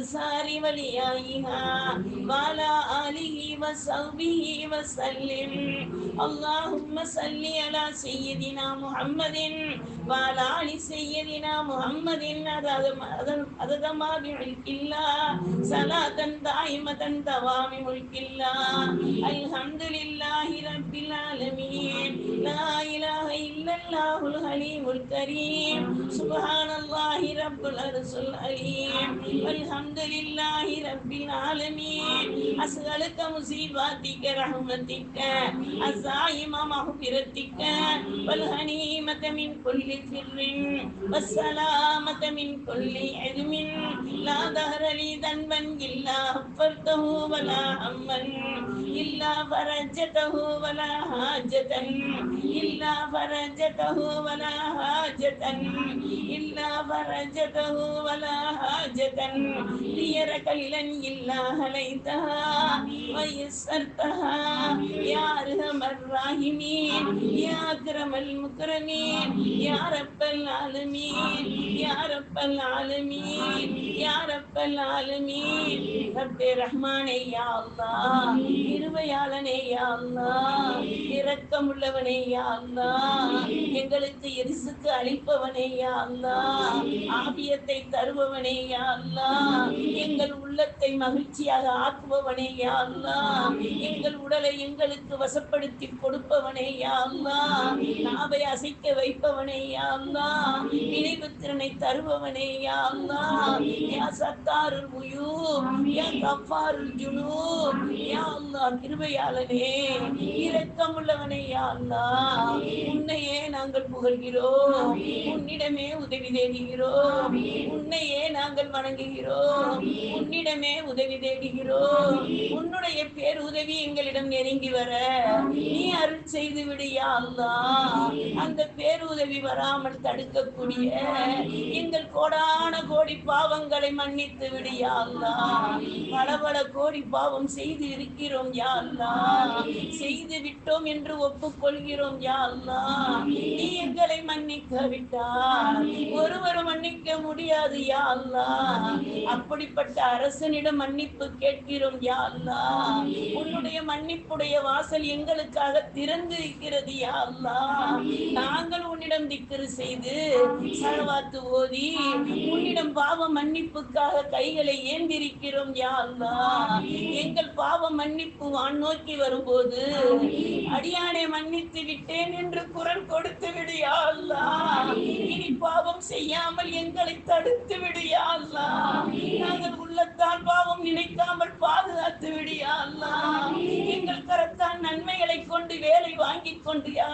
الأبصار وليائها وعلى آله وصحبه وسلم اللهم صل على سيدنا محمد வாலாலி செய்யலினா முகம்மதின் அதாவது அதன் அதுதமா முழுக்கில்லா சலாத்தன் தாய்மதன் தவாமி முழுக்கில்லா அல்ஹம்துலில்லாஹி ரப்பில் ஆலமீன். லா இலாஹ இல்லல்லாஹுல் ஹலீமுல் கரீம். சுப்ஹானல்லாஹி ரப்பில் அர்சுல் அலீம். அல்ஹம்துலில்லாஹி ரப்பில் ஆலமீன். அஸ்அலுக முஸீபாத்திக ரஹ்மத்திக அஸாயிம மஹ்ஃபிரத்திக வல் ஹனீமத மின் குல்லி رحمتك الزائم مغفرتك والغنيمة من كل فر والسلامة من كل علم لا ظهر لي ذنبا إلا غفرته ولا هما إلا فرجته ولا حاجة إلا فرجته ولا حاجة إلا فرجته ولا حاجة ليرك لن إلا هليتها ويسرتها يا أرحم الراحمين يا أكرم المكرمين يا رب العالمين يا رب العالمين يا رب العالمين رب ரஹ்மானே யா அல்லாஹ் இருவையாளனே யா அல்லாஹ் இரக்கமுள்ளவனே யா அல்லாஹ் எங்களுக்கு எரிசுக்கு அளிப்பவனே யா அல்லாஹ் ஆபியத்தை தருபவனே யா அல்லாஹ் எங்கள் உள்ளத்தை மகிழ்ச்சியாக ஆக்குபவனே யா அல்லாஹ் எங்கள் உடலை எங்களுக்கு வசப்படுத்தி கொடுப்பவனே யா நாவை அசைக்க வைப்பவனே யா நினைவு திறனை தருபவனே யா யா சத்தாருல் முயு யா கஃபாரு ஜுனு யா கிருபையாளனே. இரக்கமுள்ளவனே யா அல்லாஹ் உன்னையே நாங்கள் புகழ்கிறோம். உன்னிடமே உதவி தேடுகிறோம். உன்னையே நாங்கள் வணங்குகிறோம். உன்னிடமே உதவி தேடுகிறோம். உன்னுடைய பேர் உதவி எங்களிடம் நெருங்கி வர. நீ அருள் செய்து விடியா அல்லாஹ் அந்த பேருதவி வராமல் தடுக்கக்கூடிய எங்கள் கோடான கோடி கோடி பாவங்களை மன்னித்து விடு யாழ்லா பல பல கோடி பாவம் செய்து இருக்கிறோம் யாழ்லா செய்து விட்டோம் என்று ஒப்புக்கொள்கிறோம் யாழ்லா நீ எங்களை மன்னிக்க விட்டார். ஒருவர் மன்னிக்க முடியாது யாழ்லா அப்படிப்பட்ட அரசனிடம் மன்னிப்பு கேட்கிறோம் யாழ்லா உன்னுடைய மன்னிப்புடைய வாசல் எங்களுக்காக திறந்து இருக்கிறது யாழ்லா நாங்கள் உன்னிடம் திக்கரு செய்து சரவாத்து ஓதி உன்னிடம் பாவ மன்னிப்புக்காக கைகளை ஏந்திருக்கிறோம் யா எங்கள் பாவ மன்னிப்பு வான் நோக்கி வரும்போது அடியானை மன்னித்து விட்டேன் என்று குரல் கொடுத்து விடு யா அல்லாஹ் இனி பாவம் செய்யாமல் எங்களை தடுத்து விடு யா அல்லாஹ் நாங்கள் உள்ளத்தால் பாவம் நினைக்காமல் பாதுகாத்து விடு யா எங்கள் கரத்தால் நன்மைகளை கொண்டு வேலை வாங்கி கொண்டு யா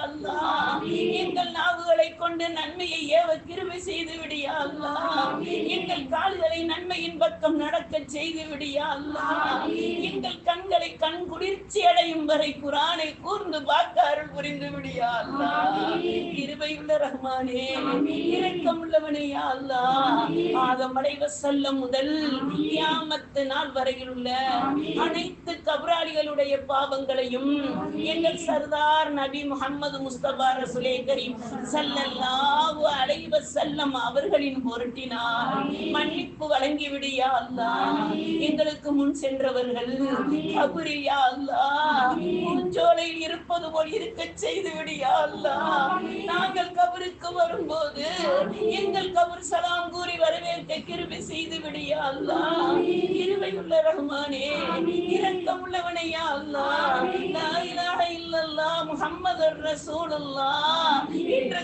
எங்கள் நாவுகளை கொண்டு நன்மையை ஏவ கிருபை செய்து விடு யா அல்லாஹ் எங்கள் கால்களை நன்மையின் பக்கம் நடக்க செய்து விடியா அல்லா. அல்லாஹ் எங்கள் கண்களை கண் குளிர்ச்சி அடையும் வரை குரானை கூர்ந்து பார்க்க அருள் புரிந்து விடியா அல்லா. அல்லாஹ் ரஹ்மானே இரக்கம் உள்ளவனையா அல்லாஹ் ஆதம் அலைவ செல்லம் முதல் கியாமத்து நாள் வரையில் உள்ள அனைத்து கபராளிகளுடைய பாவங்களையும் எங்கள் சர்தார் நபி முகமது முஸ்தபா ரசுலே கரீம் ஸல்லல்லாஹு அலைஹி செல்லம் அவர்களின் பொருட்டினார். மன்னிப்பு வழங்கி அல்லா அல்லாஹ். எங்களுக்கு முன் சென்றவர்கள் கபுரியா அல்லா அல்லாஹ் பூஞ்சோலையில் இருப்பது போல் இருக்க செய்து விடியா அல்லா அல்லாஹ். வரும்போது எங்கள் கபர் சலாம் கூறி வரவேற்க கிருபை செய்து விடு அல்லா. அல்லாஹ் கிருபையுள்ள ரஹ்மானே இரக்கம் உள்ளவனையா அல்லா. அல்லாஹ் லா இலாஹ இல்லல்லாஹ் முஹம்மதுர் என்ற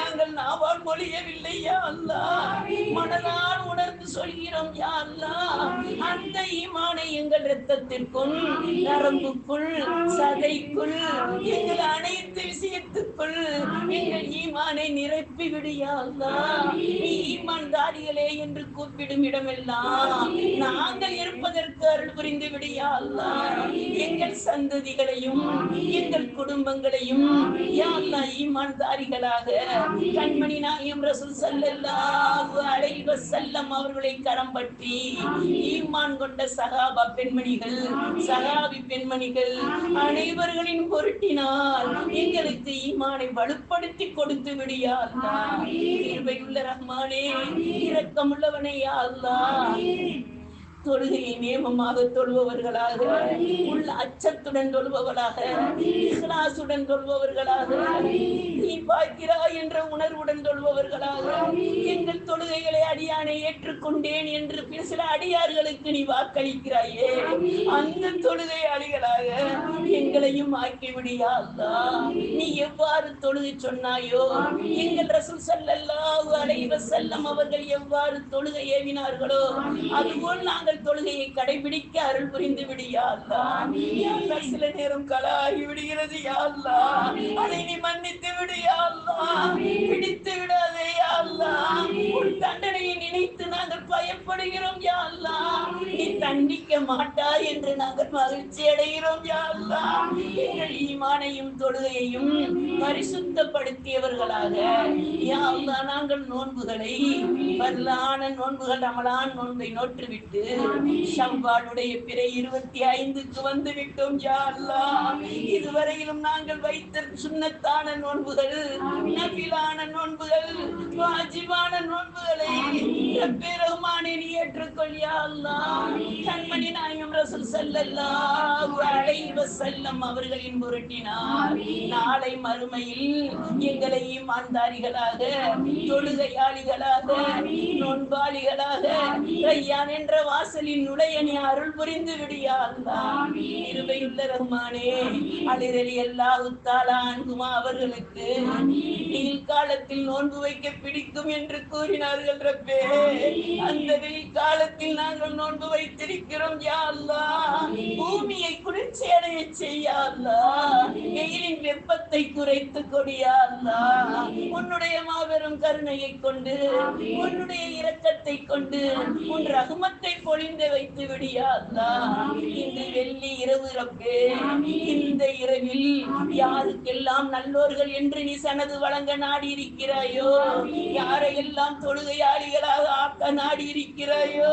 நாங்கள் நாவால் மொழியவில்லை யா அல்லாஹ் மனதால் உணர்ந்து சொல்கிறோம் யா அல்லா. அந்த ஈமானை எங்கள் ரத்தத்திற்குள் நரம்புக்குள் சதைக்குள் எங்கள் அனைத்து விஷயத்துக்குள் எங்கள் ஈமானை நிரப்பி ஈமான்தாரிகளே என்று கூப்பிடும் இடமெல்லாம் நாங்கள் இருப்பதற்கு அருள் புரிந்து விடு எங்கள் சந்ததிகளையும் எங்கள் குடும்பங்களையும் ஈமான்தாரிகளாக கண்மணி நாயம் ரசூல் ஸல்லல்லாஹு அலைஹி வஸல்லம் கரம் பற்றி ஈமான் கொண்ட சகாபா பெண்மணிகள் சகாபி பெண்மணிகள் அனைவர்களின் பொருட்டினால் எங்களுக்கு ஈமானை வலுப்படுத்தி கொடுத்து விடியா கிருபையுள்ள ரஹ்மானே இரக்கமுள்ளவனே அல்லாஹ். தொழுகையை நியமமாக தொழுபவர்களாக உள்ள அச்சத்துடன் தொழுபவர்களாக இஹ்லாசுடன் தொழுபவர்களாக நீ பார்க்கிறாய் என்ற உணர்வுடன் தொழுபவர்களாக எங்கள் தொழுகைகளை அடியானை ஏற்றுக்கொண்டேன் என்று சில அடியார்களுக்கு நீ வாக்களிக்கிறாயே. அந்த தொழுகை அடிகளாக எங்களையும் ஆக்கிவிடியா நீ எவ்வாறு தொழுகை சொன்னாயோ? எங்கள் ரசூல் ஸல்லல்லாஹு அலைஹி வஸல்லம் அவர்கள் எவ்வாறு தொழுகை ஏவினார்களோ அதுபோல் நாங்கள் தொழுகையை கடைபிடிக்க அருள் புரிந்து விடியா அல்லாஹ் யா அல்லாஹ், சில நேரம் கலாகி விடுகிறது? யா அல்லாஹ் அதை நீ மன்னித்து விடு யா அல்லாஹ் பிடித்து விடாதே யா அல்லாஹ் உன் தண்டனையை நினைத்து நாங்கள் பயப்படுகிறோம் யாழ்லா நீ தண்டிக்க மாட்டாய் என்று நாங்கள் மகிழ்ச்சி அடைகிறோம் யாழ்லா எங்கள் ஈமானையும் தொழுகையையும் பரிசுத்தப்படுத்தியவர்களாக. யாழ்லா நாங்கள் நோன்புகளை வரலான நோன்புகள் ரமலான் நோன்பை நோற்றுவிட்டு ஷவ்வாலுடைய பிறை இருபத்தி ஐந்துக்கு வந்து விட்டோம் யாழ்லா இதுவரையிலும் நாங்கள் வைத்த சுண்ணத்தான நோன்புகள் நபிலான நோன்புகள் வாஜிபான நோன்புகளை ரப்பே ரஹ்மானே நீ ஏற்றுக்கொள் கண்மணி நாயகம் ரசூல் ஸல்லல்லாஹு அலைஹி வஸல்லம் அவர்களின் பொருட்டினார் நாளை மறுமையில் எங்களை ஈமான்தாரிகளாக தொழுகையாளிகளாக நோன்பாளிகளாக கையான் என்ற வாசலின் நுழைய நீ அருள் புரிந்து விடியா இருவையுள்ள ரஹ்மானே அலிரலி அல்லாஹ் அன்குமா அவர்களுக்கு வெயில் காலத்தில் நோன்பு வைக்க பிடிக்கும் என்று கூறினார்கள் ரப்பே. அந்த வெயில் காலத்தில் நாங்கள் நோன்பு வைத்திருக்கிறோம் யா அல்லாஹ். பூமியை குளிர்ச்சி அடைய செய்ய அல்லாஹ். வெயிலின் வெப்பத்தை குறைத்து கொடியா அல்லாஹ். உன்னுடைய மாபெரும் கருணையை கொண்டு உன்னுடைய இரக்கத்தை கொண்டு உன் ரகுமத்தை பொழிந்து வைத்து விடியா அல்லாஹ். இன்று வெள்ளி இரவு ரப்பே. இந்த இரவில் யாருக்கெல்லாம் நல்லோர்கள் என்று நீ சனது வழங்க நாடி இருக்கிறாயோ யாரையெல்லாம் தொழுகையாளிகளாக ஆக்க நாடி இருக்கிறாயோ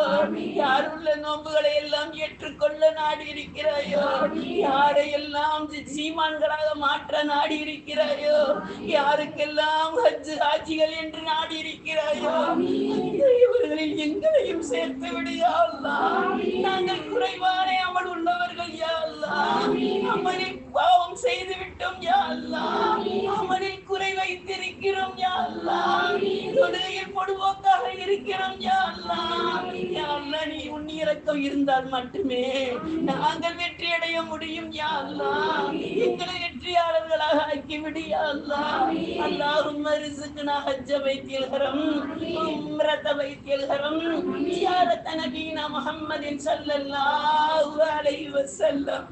யாருள்ள நோன்புகளை எல்லாம் ஏற்றுக்கொள்ள நாடி இருக்கிறாயோ யாரையெல்லாம் சீமான்களாக மாற்ற நாடி இருக்கிறாயோ யாருக்கெல்லாம் ஹஜ் ஹாஜிகள் என்று நாடி இருக்கிறாயோ இவர்களில் எங்களையும் சேர்த்து விடுயாள்லா நாங்கள் குறைவான அமல் உள்ளவர்கள் யாழ்லா அல்லாஹ் அமலில் பாவம் செய்து விட்டோம் யாழ்லா அமலில் குறை வைத்திருக்கிறோம் யாழ்லா தொழுகையில் பொடுவோக்காக இருக்கிறோம் யா அல்லாஹ் நீ உன் இருந்தால் மட்டுமே நாங்கள் வெற்றி அடைய முடியும் யா எங்களை வெற்றியாளர்களாக ஆக்கிவிடு யா அல்லாஹ் அல்லாஹும்ம ஹஜ்ஜ வைத்தியல்கரம் உம்ரத வைத்தியல்கரம் ஜியாரத் நபீனா முஹம்மதின் ஸல்லல்லாஹு அலைஹி வஸல்லம்.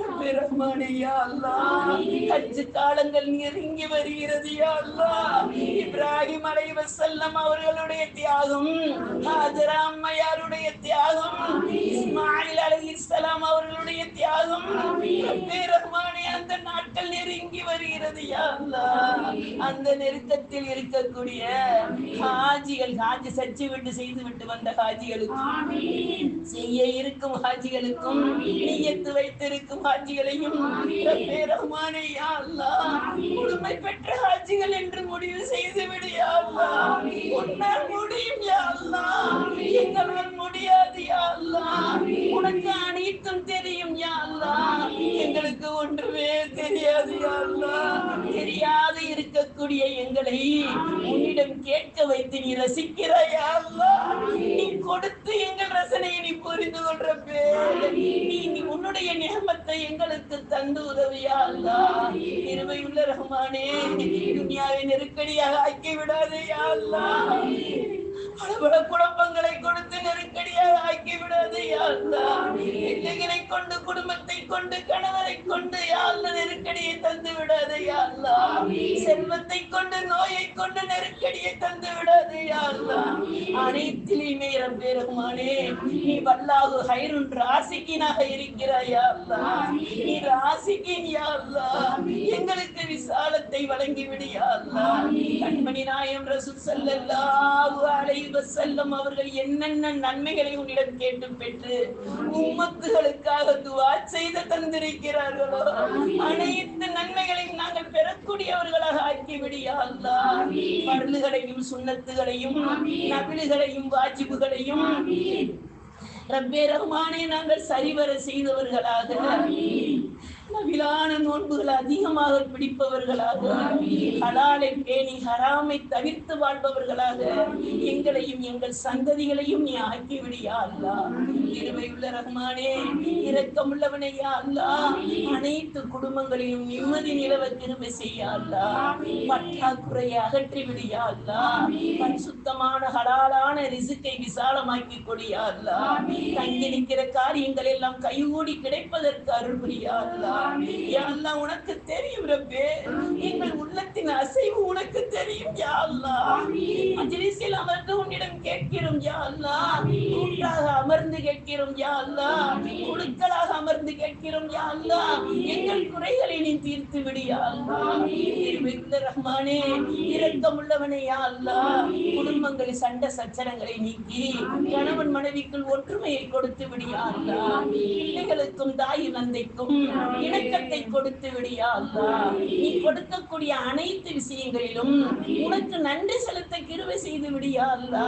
ரப்பே ரஹ்மானே யா அல்லாஹ் ஹஜ் காலங்கள் நெருங்கி வருகிறது யா அல்லாஹ் இப்ராஹிம் அலைஹிவஸல்லம் அவர்களுடைய தியாகம் ஹாஜரா அம்மையாருடைய தியாகம் இஸ்மாயில் அலைஹிஸ்ஸலாம் அவர்களுடைய தியாகம் ரஹ்மானே வருகிறது அந்த நெருக்கத்தில் இருக்கக்கூடிய ஹாஜிகள் ஹாஜி சச்சி விட்டு செய்து விட்டு வந்த ஹாஜிகளுக்கும் செய்ய இருக்கும் ஹாஜிகளுக்கும் நீயத்து வைத்திருக்கும் ஹாஜிகளையும் முழுமை பெற்ற ஹாஜிகள் என்று முடிவு செய்து விடு யா உன்னால் முடியும் யா எங்களால் முடியாது யா அல்லாஹ். உனக்கு அனைத்தும் தெரியும் யா அல்லாஹ். எங்களுக்கு ஒன்றுமே தெரியாது யா தெரியாது இருக்கக்கூடிய எங்களை உன்னிடம் கேட்க வைத்து நீ ரசிக்கிறாயா நீ கொடுத்து எங்கள் ரசனையை நீ புரிந்து கொள்ற நீ நீ உன்னுடைய நியமத்தை எங்களுக்கு தந்து உதவியா அல்லா? இருவையுள்ள ரஹ்மானே துனியாவை நெருக்கடியாக ஆக்கி விடாதே அல்லா. பல குழப்பங்களை கொடுத்து நெருக்கடியாக ஆக்கி விடாதே பிள்ளைகளை கொண்டு குடும்பத்தை கொண்டு கணவரை கொண்டு யாழ்ல நெருக்கடியை தந்து விடாது யாழ்லா செல்வத்தை கொண்டு நோயை கொண்டு நெருக்கடியை தந்து விடாது யாழ்லா அனைத்திலுமே பெருமானே நீ வல்லாஹு ஹைருன் ராசிக்கினாக இருக்கிறாய் யா நீ ராசிக்கின் யாழ்லா எங்களுக்கு விசாலத்தை வழங்கி விடு கண்மணி நாயம் ரசூல் ஸல்லல்லாஹு அலைஹி வஸல்லம் அவர்கள் என்னென்ன நன்மைகளை உன்னிடம் கேட்டு பெற்று உம்மத்துகளுக்காக துஆ செய்து தந்திருக்கிறார்களோ அனைத்து நன்மைகளையும் நாங்கள் பெறக்கூடியவர்களாக ஆக்கி விடு யா அல்லாஹ். பருளுகளையும் சுன்னத்துகளையும் நபிலுகளையும் வாஜிபுகளையும் ரப்பே ரஹ்மானே நாங்கள் சரிவர செய்தவர்களாக. நபிலான நோன்புகள் அதிகமாக பிடிப்பவர்களாக. ஹலாலை பேணி ஹராமை தவிர்த்து வாழ்பவர்களாக. எங்களையும் எங்கள் சந்ததிகளையும் நீ ஆக்கிவிடியா அல்லா. இருமையுள்ள ரஹ்மானே இரக்கமுள்ளவனே யா அல்லா. அனைத்து குடும்பங்களிலும் நிம்மதி நிலவ கிருமை செய்ய அல்லா. பற்றாக்குறையை அகற்றி விடியா அல்லா. பரிசுத்தமான ஹலாலான ரிசுக்கை விசாலமாக்கி கொடியா அல்லா. தங்கி நிற்கிற காரியங்கள் எல்லாம் கைகூடி கிடைப்பதற்கு அருள் அல்லா உனக்கு தெரியும் ரப்பே. எங்கள் உள்ளத்தின் அசைவு உனக்கு தெரியும் யா அமர்ந்து உன்னிடம் கேட்கிறோம் யா கூட்டாக அமர்ந்து கேட்கிறோம் யா அல்லா. குழுக்களாக அமர்ந்து கேட்கிறோம் யா அல்லா. எங்கள் குறைகளை நீ தீர்த்து விடு ரஹ்மானே. இரக்கமுள்ளவனே யா அல்லா. சண்டை சச்சரங்களை நீக்கி கணவன் மனைவிக்குள் ஒற்றுமை ஒற்றுமையை கொடுத்து விடியாதா? பிள்ளைகளுக்கும் தாய் தந்தைக்கும் இணக்கத்தை கொடுத்து விடியாதா? நீ கொடுக்கக்கூடிய அனைத்து விஷயங்களிலும் உனக்கு நன்றி செலுத்த கிருவை செய்து விடியாதா?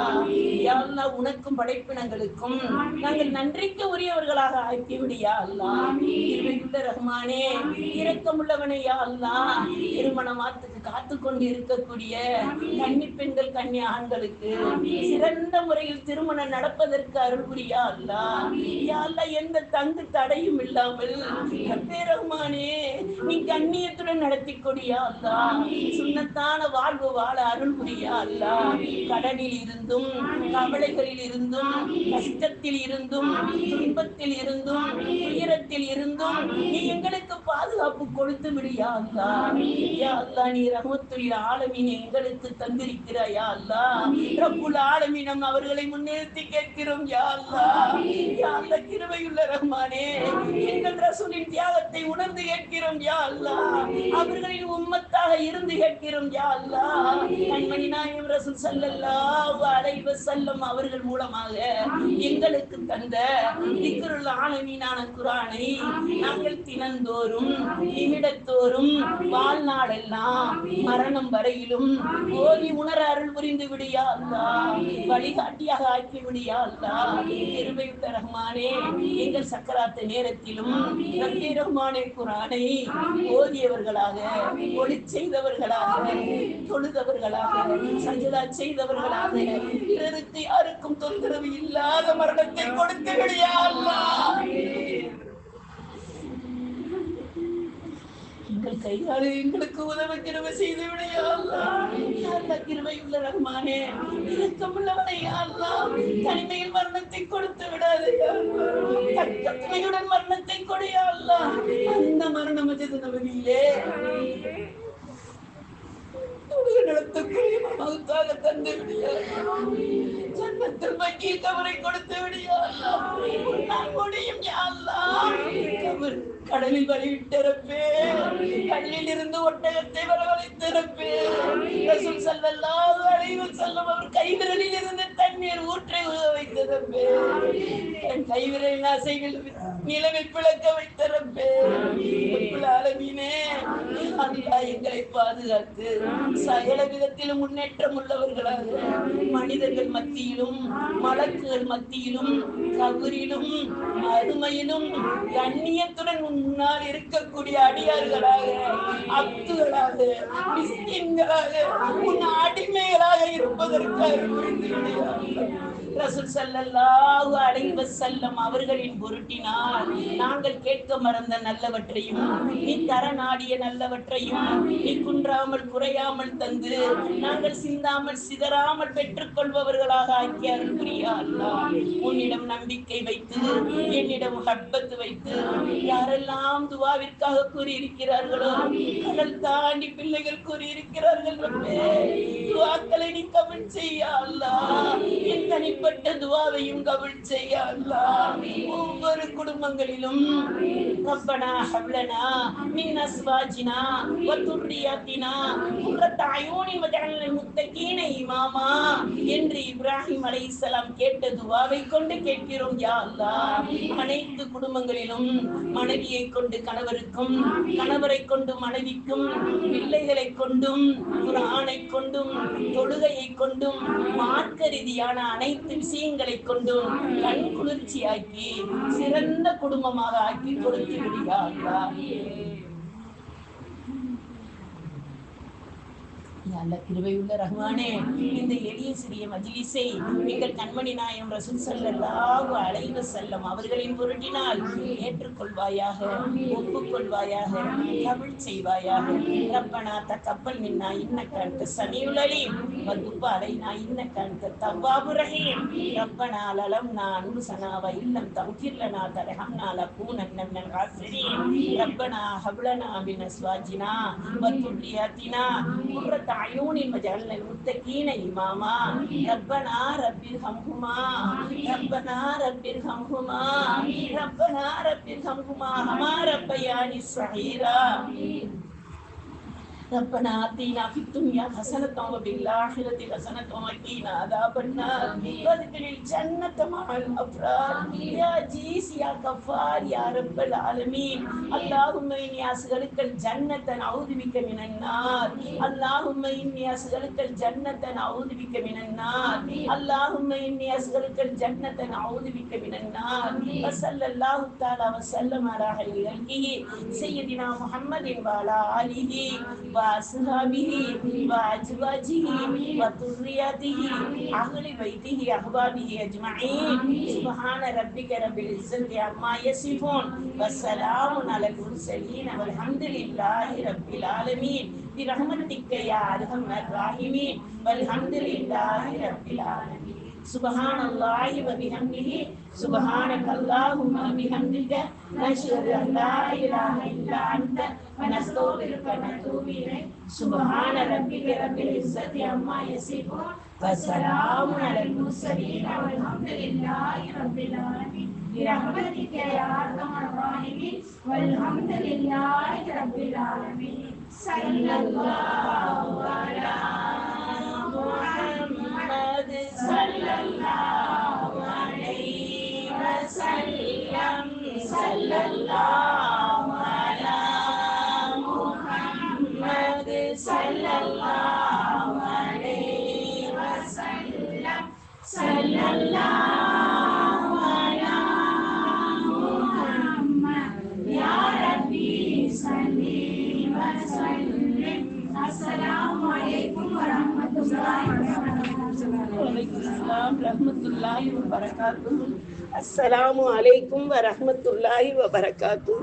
யாருனா உனக்கும் படைப்பினங்களுக்கும் நாங்கள் நன்றிக்கு உரியவர்களாக ஆக்கி விடியாதா? அல்லா ரஹ்மானே இரக்கமுள்ளவனே யாருனா அல்லா திருமணமாத்துக்கு காத்து கொண்டு இருக்கக்கூடிய கன்னி பெண்கள் கன்னி ஆண்களுக்கு சிறந்த முறையில் திருமணம் நடப்பதற்கு அருள் புரியா அல்லா யா எந்த தங்கு தடையும் இல்லாமல் ரஹ்மானே நீ கண்ணியத்துடன் நடத்தி கொடியா அல்லா. சுண்ணத்தான வாழ்வு வாழ அருள் புரியா அல்லா. கடனில் இருந்தும் கவலைகளில் இருந்தும் கஷ்டத்தில் இருந்தும் துன்பத்தில் இருந்தும் உயரத்தில் இருந்தும் நீ எங்களுக்கு பாதுகாப்பு கொடுத்து விடியா அல்லா. யா அல்லா நீ ரஹமத்துல் ஆலமீன் எங்களுக்கு தந்திருக்கிறாயா அல்லா. ரப்புல் ஆலமீனம் அவர்களை முன்னிறுத்தி கேட்கிறோம் யா அல்லா. அந்த கிருபையுள்ள ரஹ்மானே எங்கள் ரசூலின் தியாகத்தை உணர்ந்து கேட்கிறோம் யா அல்லா. அவர்களின் உம்மத்தாக இருந்து கேட்கிறோம் யா அல்லா. கண்மணி நாயம் ரசூல் ஸல்லல்லாஹு அலைஹி வஸல்லம் அவர்கள் மூலமாக எங்களுக்கு தந்த திக்ருல் ஆலமீனான குரானை நாங்கள் தினந்தோறும் நிமிடத்தோறும் வாழ்நாளெல்லாம் மரணம் வரையிலும் ஓதி உணர அருள் புரிந்து விடியா அல்லா. வழிகாட்டியாக ஆக்கி விடியா அல்லா. கிருபையுள்ள ரஹ்மானே எங்கள் சக்கராத்த நேரத்திலும் ரப்பே ரஹ்மானே குரானை ஓதியவர்களாக ஒளி செய்தவர்களாக தொழுதவர்களாக சஜதா செய்தவர்களாக பிறருக்கு யாருக்கும் தொந்தரவு இல்லாத மரணத்தை கொடுத்து விடியா அல்லாஹ் கையாளு எங்களுக்கு உதவ கிருமை செய்து விடையா அல்லா ரஹ்மானே. இரக்கமுள்ளவனை தனிமையில் மரணத்தை கொடுத்து விடாதே மரணத்தை கொடையா அந்த மரணம் அஜது நபதியிலே நடத்தக்கூடிய மகத்தாக தந்து விடியா ஜன்மத்தில் மக்கள் கவரை கொடுத்து விடியா? நான் முடியும் யா கவர் கடலில் வழிவிட்டிருப்பே. கடலில் இருந்து ஒட்டகத்தை வரவழைத்திருப்பே. செல்வல்லாத ஸல்லல்லாஹு செல்லும் அவர் கைவிரலில் இருந்து நீர் ஊற்றை உழ வைத்திருப்பே என் கைவிரலின் அசைகள் நிலவில் பிளக்க வைத்திருப்பே ஆலமீனே எங்களை பாதுகாத்து சகல விதத்திலும் முன்னேற்றம் உள்ளவர்களாக மனிதர்கள் மத்தியிலும் மலக்குகள் மத்தியிலும் கபரிலும் அருமையிலும் கண்ணியத்துடன் முன்னால் இருக்கக்கூடிய அடியார்களாக அப்துகளாக மிஸ்கின்களாக உன் அடிமை இருப்பதற்கு அருள் ரசூல் சல்லல்லாஹு அலைஹி செல்லம் அவர்களின் பொருட்டினால் நாங்கள் கேட்க மறந்த நல்லவற்றையும் நீ தர நாடிய நல்லவற்றையும் நீ குன்றாமல் குறையாமல் தந்து நாங்கள் சிந்தாமல் சிதறாமல் பெற்றுக்கொள்பவர்களாக ஆக்கி அருள்புரியா உன்னிடம் நம்பிக்கை வைத்து என்னிடம் ஹட்பத்து வைத்து யாரெல்லாம் துவாவிற்காக கூறியிருக்கிறார்களோ கடல் தாண்டி பிள்ளைகள் கூறியிருக்கிறார்கள். துவாக்களை நீ கமெண்ட் செய்ய அல்லாஹ். என் தனிப்பட்ட துவாவையும் கபில் செய்ய ஒவ்வொரு குடும்பங்களிலும் ரப்பனா ஹப்லனா மின் அஸ்வாஜினா வதுர்ரியாத்தினா குர்ரத்த அயூனின் வஜஅல்னா முத்தகீன இமாமா என்று இப்ராஹிம் அலைஹிஸ்ஸலாம் கேட்ட துவாவை கொண்டு கேட்கிறோம் யா அல்லாஹ். அனைத்து குடும்பங்களிலும் மனைவியை கொண்டு கணவருக்கும் கணவரை கொண்டு மனைவிக்கும் பிள்ளைகளை கொண்டும் குரானை கொண்டும் தொழுகையை கொண்டும் மார்க்க ரீதியான அனைத்து விஷயங்களை கொண்டும் கண் குளிர்ச்சியாக்கி சிறந்த குடும்பமாக ஆக்கி கொடுத்து விடுகிறார்களா? நல்ல கிருபையுள்ள ரஹ்மானே இந்த எளிய சிறிய மஜிலிசை எங்கள் கண்மணி நாயம் ரசூல் சல்லாஹு அழைந்து செல்லும் அவர்களின் பொருட்டினால் ஏற்றுக்கொள்வாயாக ஒப்புக்கொள்வாயாக தமிழ் செய்வாயாக. ரப்பனா தக்கப்பல் நின்னா இன்ன கண்ட சனியுலி வகுப்பு அலைனா இன்ன கண்ட தவ்வாபு ரஹீம். ரப்பனா லலம் நான் உருசனாவ இல்லம் தவுக்கிர்லனா தரஹம்னா லக்கூனன் நன்னன் காசிரீம் ரப்பனா ஹவுளனா பின் சுவாஜினா வத்துள்ளியாத்தினா குர்ரத்தா அயூனி மஜல்ல முத்தகீன இமாமா ரப்பனா ரப்பில் ஹம்ஹுமா ரப்பனா ரப்பில் ஹம்ஹுமா ரப்பனா ரப்பில் ஹம்ஹுமா ஹமா ரப்பயானி Sahira ربنا آتنا في الدنيا حسنة وفي الآخرة حسنة وقنا عذاب النار وادخل الجنة مع الأبرار يا عزيز يا غفار يا رب العالمين اللهم إني أسألك الجنة نعوذ بك من النار اللهم إني أسألك الجنة نعوذ بك من النار اللهم إني أسألك الجنة نعوذ بك من النار وصلى الله تعالى وسلم على خير خلقه سيدنا محمد وعلى آله وأصحابه وأزواجه وذريته أهل بيته أحبابه أجمعين سبحان ربك رب العزة عما يصفون والسلام على المرسلين والحمد لله رب العالمين برحمتك يا أرحم الراحمين والحمد لله رب العالمين سبحان الله وبحمده سبحانك اللهم وبحمدك نشهد ان لا اله الا انت ونستغفرك ونتوب اليك سبحان ربك رب العزه عما يصفون وسلام على المرسلين والحمد لله رب العالمين برحمتك يا ارحم الراحمين والحمد لله رب العالمين صلى الله على محمد sallallahu alaihi wasallam sallallahu வரமத்துல்லாஹி வரகாத்து அஸ்ஸலாமு அலைக்கும் வரமத்துல்லாஹி வரகாத்து